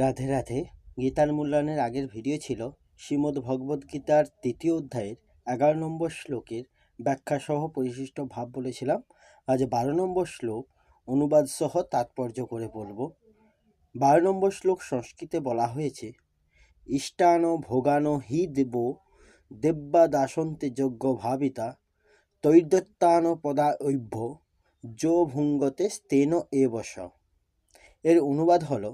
রাধে রাধে। গীতার মূল্যায়নের আগের ভিডিও ছিল শ্রীমদ্ ভগবদ্গীতার তৃতীয় অধ্যায়ের এগারো নম্বর শ্লোকের ব্যাখ্যাসহ পরিশিষ্ট ভাব বলেছিলাম। আজ বারো নম্বর শ্লোক, অনুবাদ সহ তাৎপর্য করে বলব। বারো নম্বর শ্লোক সংস্কৃতে বলা হয়েছে, ইষ্টান ভোগান হি দেব দেব্যা দাসন্তে যজ্ঞ ভাবিতা তৈদত্তান পদায়ভ্য যো ভুঙ্গতে স্তেন এবস এর অনুবাদ হলো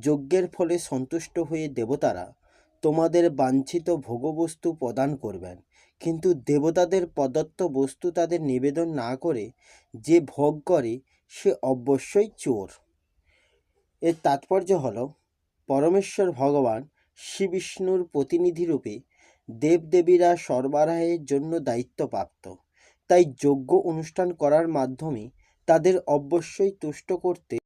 যজ্ঞের ফলে সন্তুষ্ট হয়ে দেবতারা তোমাদের বাঞ্ছিত ভোগবস্তু প্রদান করবেন। কিন্তু দেবতাদের প্রদত্ত বস্তু তাদের নিবেদন না করে যে ভোগ করে, সে অবশ্যই চোর। এর তাৎপর্য হল, পরমেশ্বর ভগবান শ্রী বিষ্ণুর প্রতিনিধিরূপে দেবদেবীরা সরবরাহের জন্য দায়িত্বপ্রাপ্ত। তাই যজ্ঞ অনুষ্ঠান করার মাধ্যমে তাদের অবশ্যই তুষ্ট করতে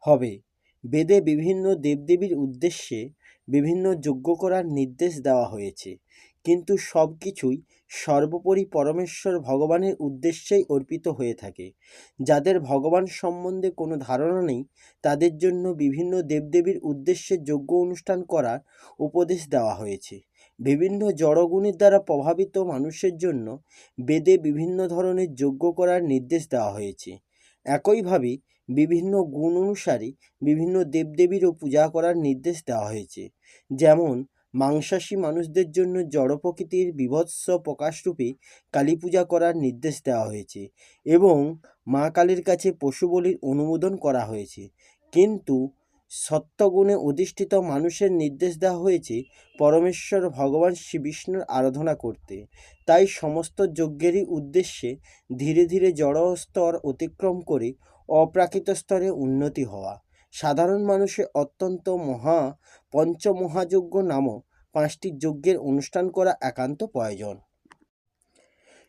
হবে। বেদে বিভিন্ন দেবদেবীর উদ্দেশ্যে বিভিন্ন যজ্ঞ করার নির্দেশ দেওয়া হয়েছে। কিন্তু সব কিছুই সর্বোপরি পরমেশ্বর ভগবানের উদ্দেশ্যেই অর্পিত হয়ে থাকে। যাদের ভগবান সম্বন্ধে কোনো ধারণা নেই, তাদের জন্য বিভিন্ন দেবদেবীর উদ্দেশ্যে যজ্ঞ অনুষ্ঠান করার উপদেশ দেওয়া হয়েছে। বিভিন্ন জড়গুণের দ্বারা প্রভাবিত মানুষের জন্য বেদে বিভিন্ন ধরনের যজ্ঞ করার নির্দেশ দেওয়া হয়েছে। একইভাবে বিভিন্ন গুণ অনুসারে বিভিন্ন দেবদেবীরও পূজা করার নির্দেশ দেওয়া হয়েছে। যেমন, মাংসাশী মানুষদের জন্য জড় প্রকৃতির বিভৎস প্রকাশরূপে কালী পূজা করার নির্দেশ দেওয়া হয়েছে এবং মা কালীর কাছে পশু বলির অনুমোদন করা হয়েছে। কিন্তু সত্যগুণে অধিষ্ঠিত মানুষের নির্দেশ দেওয়া হয়েছে পরমেশ্বর ভগবান শ্রীবিষ্ণুর আরাধনা করতে। তাই সমস্ত যজ্ঞেরই উদ্দেশ্যে ধীরে ধীরে জড় স্তর অতিক্রম করে অপ্রাকৃত স্তরে উন্নতি হওয়া। সাধারণ মানুষের অত্যন্ত মহা পঞ্চমহাযজ্ঞ নামক পাঁচটি যজ্ঞের অনুষ্ঠান করা একান্ত প্রয়োজন।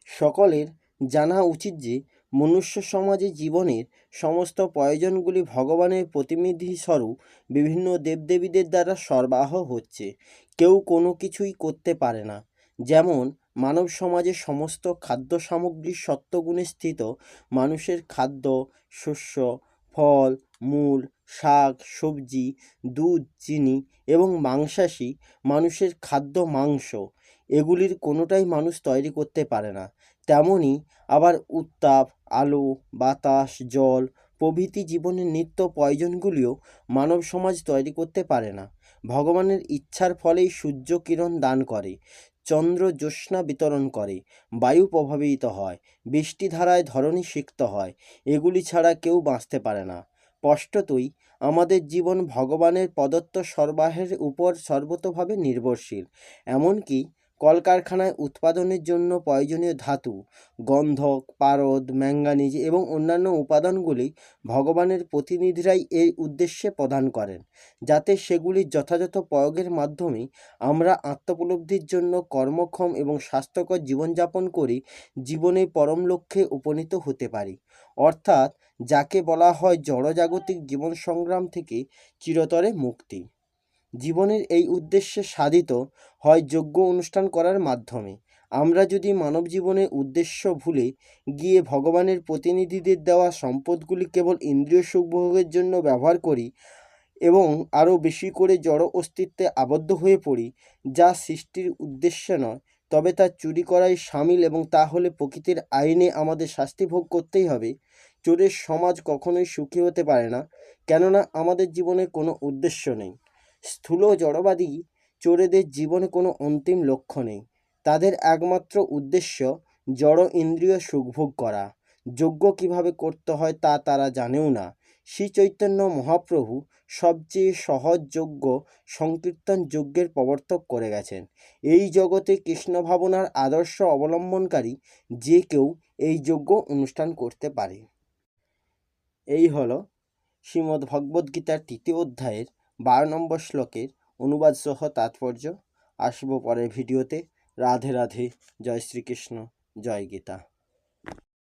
সকলের জানা উচিত যে মনুষ্য সমাজে জীবনের সমস্ত প্রয়োজনগুলি ভগবানের প্রতিনিধি স্বরূপ বিভিন্ন দেবদেবীদের দ্বারা সরবরাহ হচ্ছে। কেউ কোনো কিছুই করতে পারে না। যেমন, মানব সমাজে সমস্ত খাদ্য সামগ্রীর সত্ত্বগুণে স্থিত মানুষের খাদ্য, শস্য, ফল, মূল, শাক, সবজি, দুধ, চিনি এবং মাংসাশী মানুষের খাদ্য মাংস। এগুলির কোনোটাই মানুষ তৈরি করতে পারে না। তেমনই আবার উত্তাপ, আলো, বাতাস, জল প্রভৃতি জীবনের নিত্য প্রয়োজনগুলিও মানব সমাজ তৈরি করতে পারে না। ভগবানের ইচ্ছার ফলেই সূর্য কিরণ দান করে, চন্দ্র জ্যোৎস্না বিতরণ করে, বায়ু প্রভাবিত হয়, বৃষ্টিধারায় ধরণী সিক্ত হয়, এগুলি ছাড়া কেউ বাঁচতে পারে না। স্পষ্টতই আমাদের জীবন ভগবানের প্রদত্ত সরবরাহের উপর সর্বতভাবে নির্ভরশীল। এমনকি কলকারখানায় উৎপাদনের জন্য প্রয়োজনীয় ধাতু গন্ধক পারদ, ম্যাঙ্গানিজ এবং অন্যান্য উপাদানগুলি ভগবানের প্রতিনিধিরাই এই উদ্দেশ্যে প্রদান করেন, যাতে সেগুলির যথাযথ প্রয়োগের মাধ্যমে আমরা আত্মোপলব্ধির জন্য কর্মক্ষম এবং স্বাস্থ্যকর জীবনযাপন করি, জীবনে পরম লক্ষ্যে উপনীত হতে পারি। অর্থাৎ, যাকে বলা হয় জড়জাগতিক জীবন সংগ্রাম থেকে চিরতরে মুক্তি। জীবনের এই উদ্দেশ্যে সাধিত হয় যোগ্য অনুষ্ঠান করার মাধ্যমে। আমরা যদি মানব জীবনের উদ্দেশ্য ভুলে গিয়ে ভগবানের প্রতিনিধিদের দেওয়া সম্পদগুলি কেবল ইন্দ্রিয় সুখভোগের জন্য ব্যবহার করি এবং আরও বেশি করে জড় অস্তিত্বে আবদ্ধ হয়ে পড়ি, যা সৃষ্টির উদ্দেশ্য নয়, তবে তা চুরি করাই সামিল এবং তা হলে প্রকৃতির আইনে আমাদের শাস্তি ভোগ করতেই হবে। চোরের সমাজ কখনোই সুখী হতে পারে না, কেননা আমাদের জীবনে কোনো উদ্দেশ্য নেই। স্থূল জড়বাদী চোরেদের জীবনে কোনো অন্তিম লক্ষ্য নেই। তাদের একমাত্র উদ্দেশ্য জড় ইন্দ্রিয় সুখভোগ করা। যজ্ঞ কীভাবে করতে হয় তা তারা জানেও না। শ্রী চৈতন্য মহাপ্রভু সবচেয়ে সহজ যজ্ঞ সংকীর্তন যজ্ঞের প্রবর্তক করে গেছেন। এই জগতে কৃষ্ণ ভাবনার আদর্শ অবলম্বনকারী যে কেউ এই যজ্ঞ অনুষ্ঠান করতে পারে। এই হল শ্রীমদ্ ভগবদ্গীতার তৃতীয় অধ্যায়ের বারো নম্বর শ্লোকের অনুবাদ সহ তাৎপর্য। আসব পরের ভিডিওতে। রাধে রাধে। জয় শ্রীকৃষ্ণ। জয় গীতা।